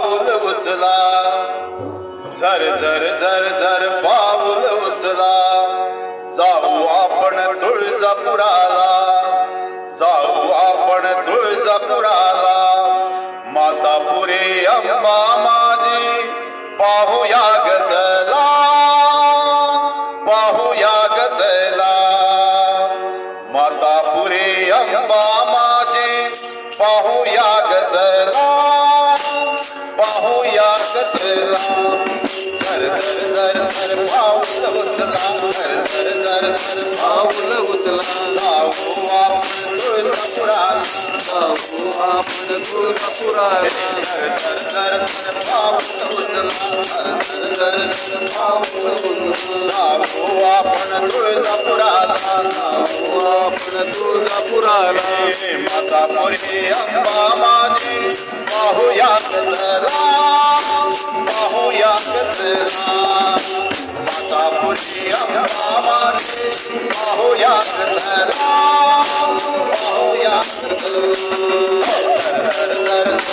पाऊल उचला. झर झर झर झर पाऊल उचला. जाऊ आपण तुळजापुराला. जाऊ आपण तुळजापुराला. मातापुरे अंबा माझी पाहूया गजला पाहूया गजला मातापुरे अंबा माझी पाहूया गजला I'm दुर्गापुराला बाबू आपण दुर्गापुराला बाबू आपण दुर्गापुराला आपण दुर्गापुराला माता मोरे अंबा माझी पाहूया कचरा पाहूया कचरा माता मोरे अंबा माझी पाहूया कचरा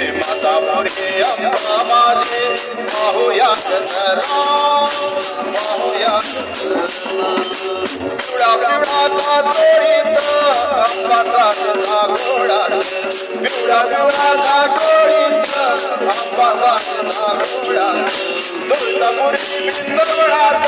मातापुरी अंबा माझे. पाहूया पाहूया पिवळा पिवळाचा चरित अंबाचा तुझा घोडा पिवळा पिवळाचा चरित अंबाचा तुझा घोडा दुर्गपुरी बिंदुळाचा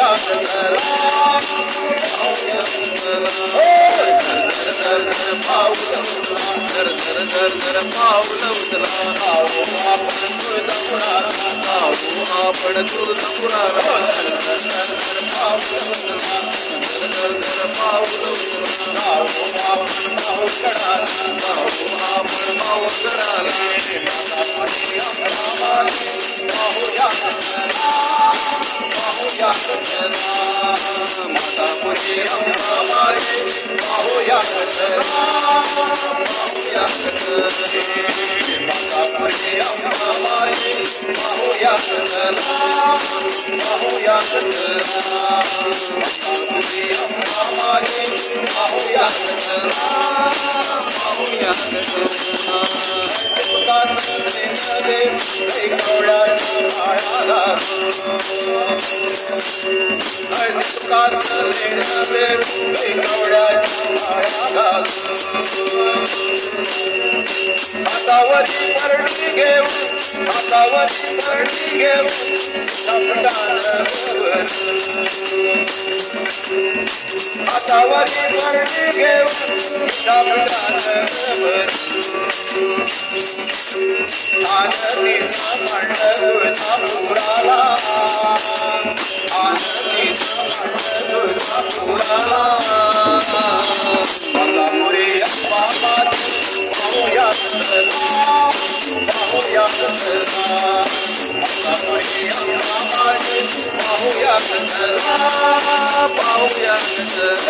పావులు పావులు పావులు పావులు हातावरी परडी घेऊ हातावरी परडी घेऊ हातावरी परडी Jesus.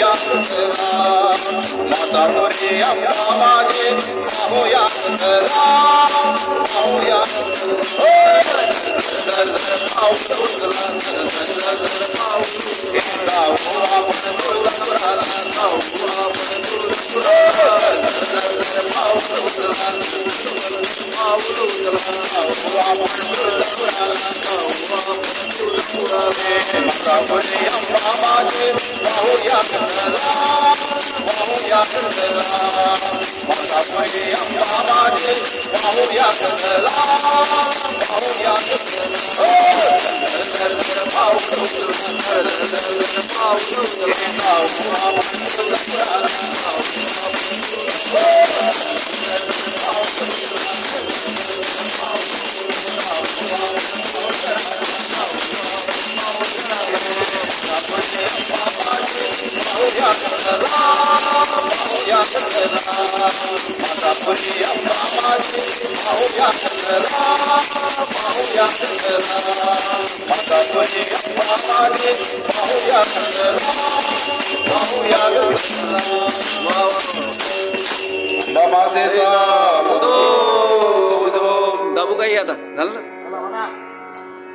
সকলে আমরা মাঝে কাহয়া কাহয়া সকলে আমরা মাঝে কাহয়া Allah पाहूया कचरा पाहूया कचरा माझा पुरे अंबा माझे पाहूया कचरा पाहूया पाहूया कचरा माझा पुरे अंबा माझे पाहूया कचरा पाहूया कचरा माझा पुरे अंबा माझे पाहूया कचरा पाहूया कचरा अंबा मातेचा उदो उदो दाबू काही आता झालं ना